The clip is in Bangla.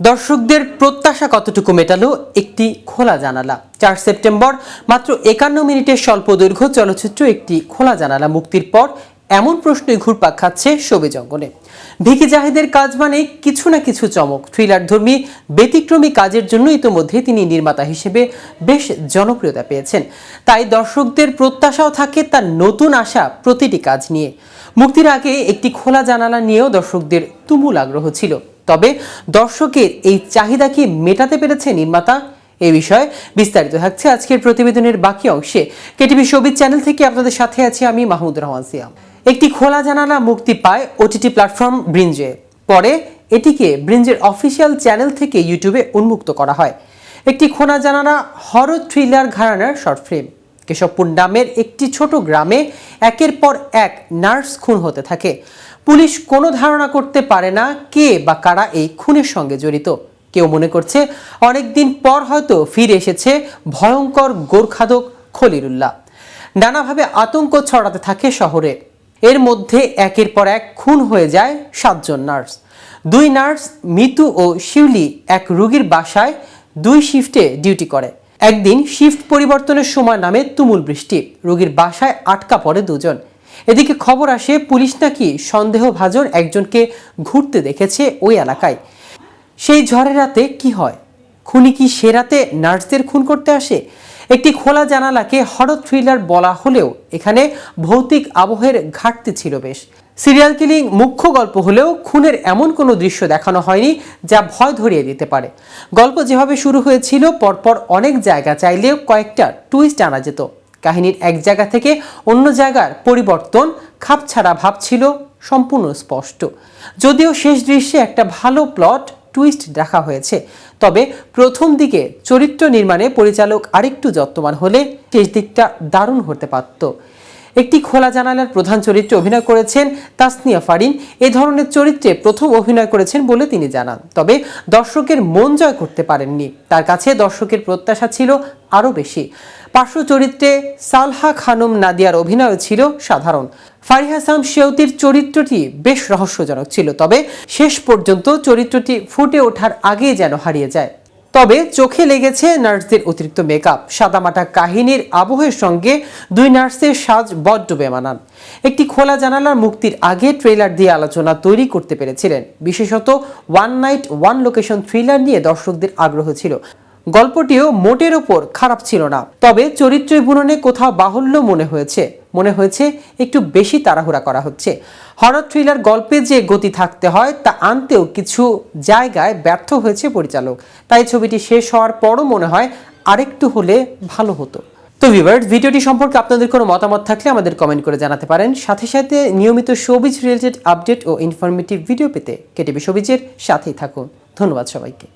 দর্শকদের প্রত্যাশা কতটুকু মেটালো একটি খোলা জানালা। চার সেপ্টেম্বর মাত্র একান্ন মিনিটের স্বল্প দৈর্ঘ্য চলচ্চিত্র একটি খোলা জানালা মুক্তির পর এমন প্রশ্নই ঘুরপাক খাচ্ছে শোবিজ জঙ্গলে। ভিকি জাহিদের কাজ মানে কিছু না কিছু চমক। থ্রিলার ধর্মী ব্যতিক্রমী কাজের জন্য ইতোমধ্যে তিনি নির্মাতা হিসেবে বেশ জনপ্রিয়তা পেয়েছেন। তাই দর্শকদের প্রত্যাশাও থাকে তার নতুন আশা প্রতিটি কাজ নিয়ে। মুক্তির আগে একটি খোলা জানালা নিয়েও দর্শকদের তুমুল আগ্রহ ছিল। তবে দর্শকের এই চাহিদা কি মেটাতে পেরেছে নির্মাতা? এ বিষয়ে বিস্তারিত থাকছে আজকের প্রতিবেদনের বাকি অংশে। কেটিভি সবিজ চ্যানেল থেকে আপনাদের সাথে আছি আমি মাহমুদ রহমান সিয়াম। একটি খোলা জানালা মুক্তি পায় ওটিটি প্ল্যাটফর্ম ব্রিঞ্জে। পরে এটিকে ব্রিঞ্জের অফিসিয়াল চ্যানেল থেকে ইউটিউবে উন্মুক্ত করা হয়। একটি খোলা জানালা হরর থ্রিলার ঘরানার শর্ট ফিল্ম। কেশবপুর নামের একটি ছোট গ্রামে একের পর এক নার্স খুন হতে থাকে। পুলিশ কোনো ধারণা করতে পারে না কে বা কারা এই খুনের সঙ্গে জড়িত। কেউ মনে করছে অনেকদিন পর হয়তো ফিরে এসেছে ভয়ঙ্কর গোর্খাদক খলিরুল্লাহ নানাভাবে আতঙ্ক ছড়াতে থাকে শহরে। এর মধ্যে একের পর এক খুন হয়ে যায় সাতজন নার্স। দুই নার্স মিতু ও শিউলি এক রুগীর বাসায় দুই শিফটে ডিউটি করে। একদিন শিফট পরিবর্তনের সময় নামে তুমুল বৃষ্টি। রোগীর বাসায় আটকা পড়ে দুজন। এদিকে খবর আসে, পুলিশ নাকি সন্দেহভাজন একজনকে ঘুরতে দেখেছে ওই এলাকায়। সেই ঝড়ের রাতে কি হয়? খুনি কি সে রাতে নার্সদের খুন করতে আসে? একটি খোলা জানালাকে হরর থ্রিলার বলা হলেও এখানে ভৌতিক আবহের ঘাটতি ছিল বেশ। সিরিয়াল কিলিং মুখ্য গল্প হলেও খুনের এমন কোনো দৃশ্য দেখানো হয়নি যা ভয় ধরিয়ে দিতে পারে। গল্প যেভাবে শুরু হয়েছিল, পরপর অনেক জায়গা চাইলেও কয়েকটা টুইস্ট আনা যেত। কাহিনীর এক জায়গা থেকে অন্য জায়গার পরিবর্তন খাপছাড়া ভাব ছিল সম্পূর্ণ স্পষ্ট। যদিও শেষ দৃশ্যে একটা ভালো প্লট টুইস্ট দেখা হয়েছে। তবে প্রথম দিকে চরিত্র নির্মাণে পরিচালক আরেকটু যত্নবান হলে শেষ দিকটা দারুণ হতে পারত। একটি খোলা জানালার প্রধান চরিত্রে অভিনয় করেছেন তাসনিয়া ফারিন। এ ধরনের চরিত্রে প্রথম অভিনয় করেছেন বলে তিনি জানান। তবে দর্শকের মন জয় করতে পারেননি। তার কাছে দর্শকের প্রত্যাশা ছিল আরও বেশি। পার্শ্ব চরিত্রে সালহা খানম নাদিয়ার অভিনয় ছিল সাধারণ। ফারিহা সাম সেউতির চরিত্রটি বেশ রহস্যজনক ছিল। তবে শেষ পর্যন্ত চরিত্রটি ফুটে ওঠার আগে যেন হারিয়ে যায়। তবে চোখে লেগেছে নার্সদের অতিরিক্ত মেকআপ সাদামাটা কাহিনীর আবহের সঙ্গে দুই নার্সের সাজ বড্ড বেমানান। একটি খোলা জানালার মুক্তির আগে ট্রেলার দিয়ে আলোচনা তৈরি করতে পেরেছিলেন। বিশেষত one night one location thriller নিয়ে দর্শকদের আগ্রহ ছিল। গল্পটিও মোটের ওপর খারাপ ছিল না। তবে চরিত্রের বুননে কোথাও বাহুল্য মনে হয়েছে। মনে হয়েছে একটু বেশি তাড়াহুড়া করা হচ্ছে। হরর থ্রিলার গল্পে যে গতি থাকতে হয়, তা আনতেও কিছু জায়গায় ব্যর্থ হয়েছে পরিচালক। তাই ছবিটি শেষ হওয়ার পরও মনে হয় আরেকটু হলে ভালো হতো। তো ভিভার্স ভিডিওটি সম্পর্কে আপনাদের কোনো মতামত থাকলে আমাদের কমেন্ট করে জানাতে পারেন। সাথে সাথে নিয়মিত শোবিজ রিলেটেড আপডেট ও ইনফরমেটিভ ভিডিও পেতে কেটিভি শোবিজের সাথেই থাকুন। ধন্যবাদ সবাইকে।